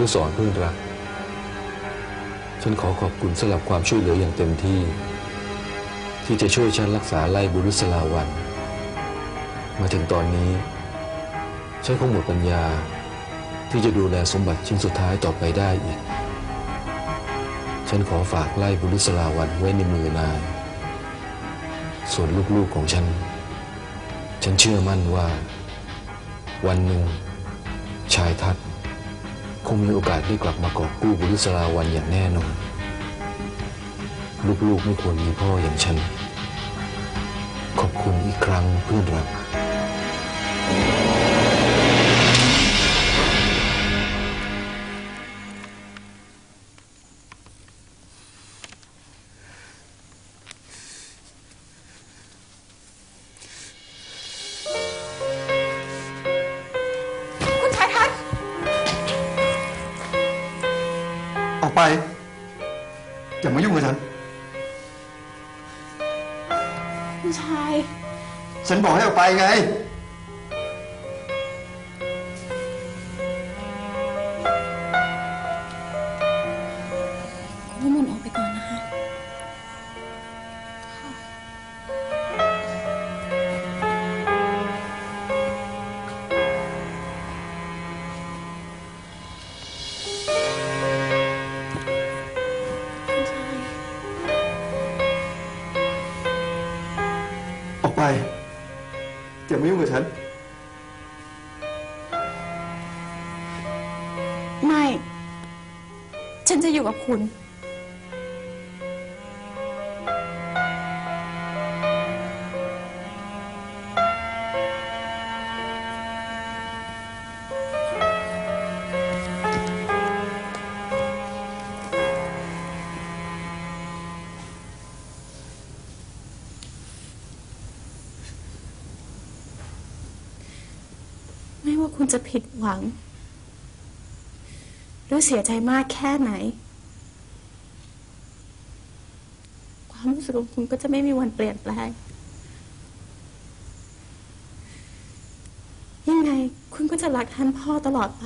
นฤศรเพื่อนรัก ฉันขอขอบคุณสำหรับความช่วยเหลืออย่างเต็มที่ ที่จะช่วยฉันรักษาไล่บุรุษลาวัน มาถึงตอนนี้ ฉันคงหมดปัญญา ที่จะดูแลสมบัติชิ้นสุดท้ายต่อไปได้อีก ฉันขอฝากไล่บุรุษลาวันไว้ในมือนาย ส่วนลูกๆของฉัน ฉันเชื่อมั่นว่า วันหนึ่งชายทัศน์ งมีโอกาสได้กลับมากอบกู้บุรุษลาวันอย่างแน่นอน ลูกๆไม่ควรมีพ่ออย่างฉัน ขอบคุณอีกครั้งเพื่อนรัก ไปอย่ามายุ่งกับฉัน คุณชาย ฉันบอกให้ออกไปไง มายุ่งกับฉัน ไม่ ฉันจะอยู่กับคุณ ไม่ว่าคุณจะผิดหวัง หรือเสียใจมากแค่ไหน ความรู้สึกของคุณก็จะไม่มีวันเปลี่ยนแปลง ยังไงคุณก็จะรักท่านพ่อตลอดไป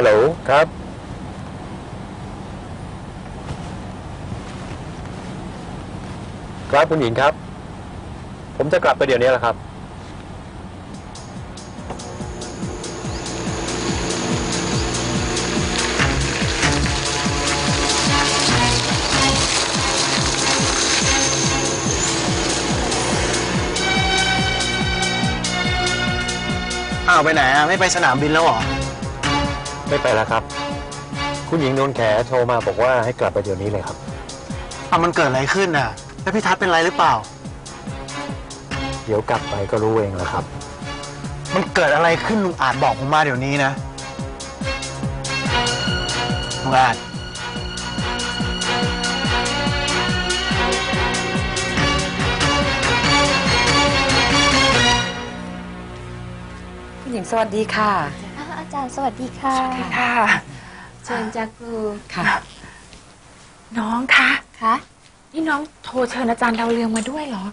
ฮัลโหลครับ ครับคุณหญิงครับ ผมจะกลับไปเดี๋ยวนี้แหละครับ อ้าวไปไหนอะ ไม่ไปสนามบินแล้วเหรอ ไม่ไปแล้วครับ คุณหญิงโดนแขโทรมาบอกว่าให้กลับไปเดี๋ยวนี้เลยครับอ้าวมันเกิดอะไรขึ้นอะ แล้วพี่ทัศน์เป็นไรหรือเปล่า เดี๋ยวกลับไปก็รู้เองแหละครับ มันเกิดอะไรขึ้นลุงอาจบอกผมมาเดี๋ยวนี้นะลุงอาจคุณหญิงญิงสวัสดีค่ะอ้าวอา จารย์สวัสดีค่ะ ค่ะเชิญจากครูค่ะ น้องคะคะนี่น้องโทรเชิญอาจารย์ดาวเรืองมาด้วยเหรอ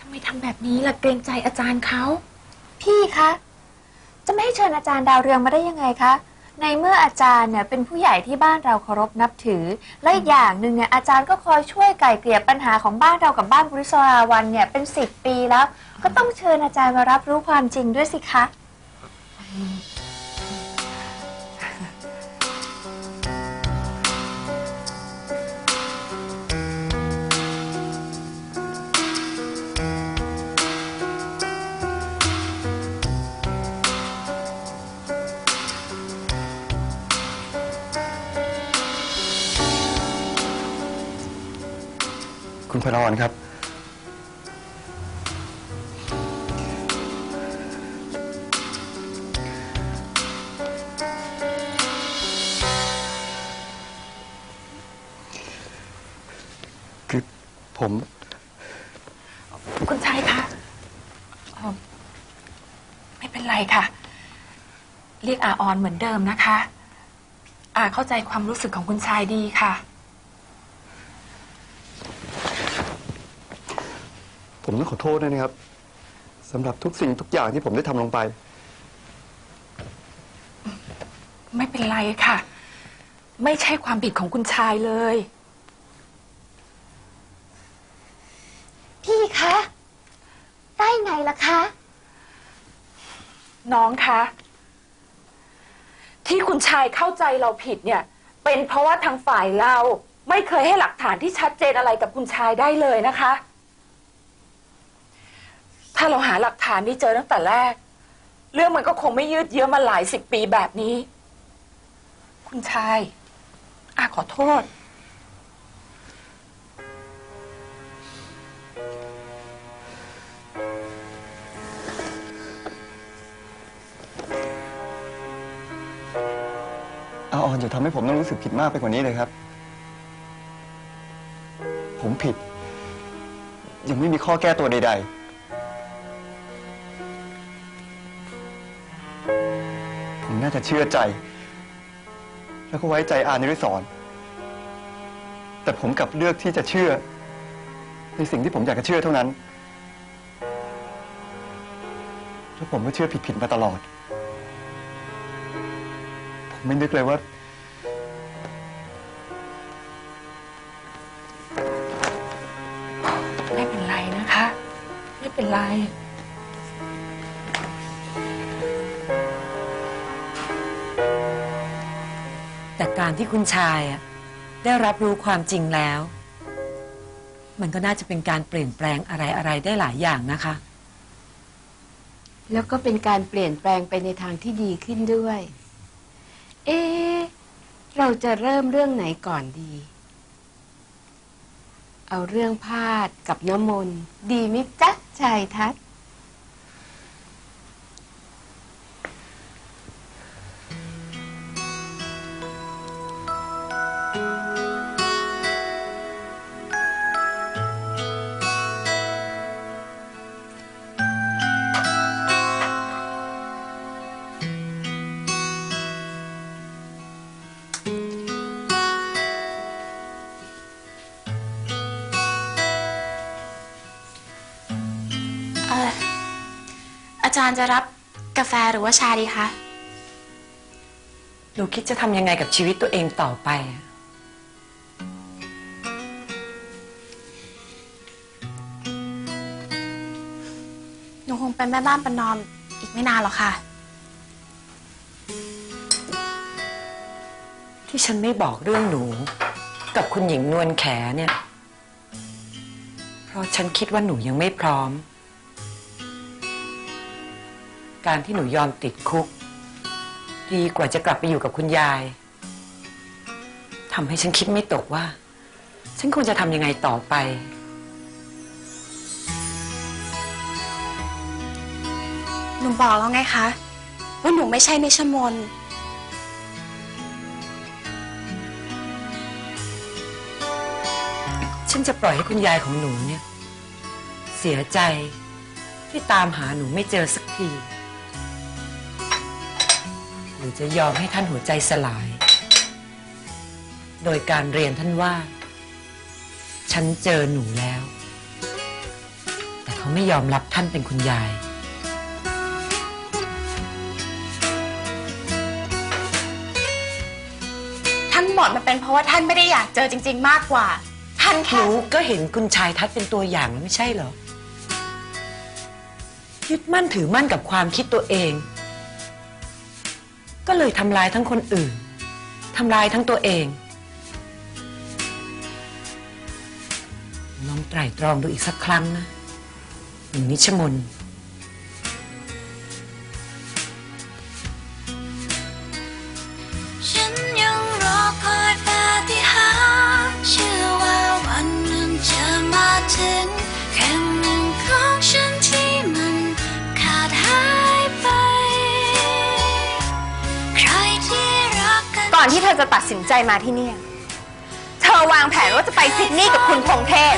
ทำไมทำแบบนี้ล่ะเกรงใจอาจารย์เขา พี่คะ จะไม่ให้เชิญอาจารย์ดาวเรืองมาได้ยังไงคะ ในเมื่ออาจารย์เนี่ยเป็นผู้ใหญ่ที่บ้านเราเคารพนับถือ และอีกอย่างหนึ่งเนี่ยอาจารย์ก็คอยช่วยไก่เกลี่ยปัญหาของบ้านเรากับบ้านบุริศราวันเนี่ยเป็นสิบปีแล้ว ก็ต้องเชิญอาจารย์มารับรู้ความจริงด้วยสิคะ คุณพรรครับ คือผม คุณชายคะเอ่อไม่เป็นไรค่ะ เรียกอาออนเหมือนเดิมนะคะ อาเข้าใจความรู้สึกของคุณชายดีค่ะ ผม ต้องขอโทษด้วยนะครับสำหรับทุกสิ่งทุกอย่างที่ผมได้ทำลงไป ไม่เป็นไรค่ะ ไม่ใช่ความผิดของคุณชายเลย พี่คะ ได้ไงล่ะคะ น้องคะ ที่คุณชายเข้าใจเราผิดเนี่ย เป็นเพราะว่าทางฝ่ายเรา ไม่เคยให้หลักฐานที่ชัดเจนอะไรกับคุณชายได้เลยนะคะ ถ้าเราหาหลักฐานนี้เจอตั้งแต่แรก เรื่องมันก็คงไม่ยืดเยื้อมาหลายสิบปีแบบนี้ คุณชายอาขอโทษ อาออนจะทำให้ผมต้องรู้สึกผิดมากไปกว่านี้เลยครับ ผมผิด ยังไม่มีข้อแก้ตัวใด ๆ จะเชื่อใจ แล้วก็ไว้ใจอานิริสอนแต่ผมกลับเลือกที่จะเชื่อ ในสิ่งที่ผมอยากจะเชื่อเท่านั้นแล้วผมก็เชื่อผิดๆมาตลอด ผมไม่นึกเลยว่าไม่เป็นไรนะคะ ไม่เป็นไร การที่คุณชายอะได้รับรู้ความจริงแล้ว มันก็น่าจะเป็นการเปลี่ยนแปลงอะไรๆได้หลายอย่างนะคะ แล้วก็เป็นการเปลี่ยนแปลงไปในทางที่ดีขึ้นด้วย เอ๊ะเราจะเริ่มเรื่องไหนก่อนดี เอาเรื่องพาดกับน้ำมนต์ดีมิจ๊ะชายทัศน์ จารย์จะรับกาแฟหรือว่าชาดีคะ หนูคิดจะทำยังไงกับชีวิตตัวเองต่อไปอะหนูคงเป็นแม่บ้านประนอมอีกไม่นานหรอกค่ะ ที่ฉันไม่บอกเรื่องหนู กับคุณหญิงนวลแขเนี่ย เพราะฉันคิดว่าหนูยังไม่พร้อม การที่หนูยอมติดคุก ดีกว่าจะกลับไปอยู่กับคุณยายทำให้ฉันคิดไม่ตกว่า ฉันควรจะทำยังไงต่อไป หนูบอกแล้วไงคะ ว่าหนูไม่ใช่นิชมนฉันจะปล่อยให้คุณยายของหนูเนี่ย เสียใจที่ตามหาหนูไม่เจอสักที รือจะยอมให้ท่านหัวใจสลาย โดยการเรียนท่านว่า ฉันเจอหนูแล้ว แต่เขาไม่ยอมรับท่านเป็นคุณยาย ทั้งหมดมันเป็นเพราะว่าท่านไม่ได้อยากเจอจริง ๆ มากกว่า ท่านหแค่นูก็เห็นคุณชายทัศน์เป็นตัวอย่างแล้วไม่ใช่เหรอ ยึดมั่นถือมั่นกับความคิดตัวเอง ก็เลยทำลายทั้งคนอื่นทำลายทั้งตัวเอง ลองไตร่ตรองดูอีกสักครั้งนะหนูนิชมน จะตัดสินใจมาที่เนี่ย เธอวางแผนว่าจะไปซิดนีย์กับคุณพงเทพ